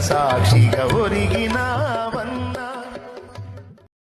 సాక్షిగా ఒరిగినావన్న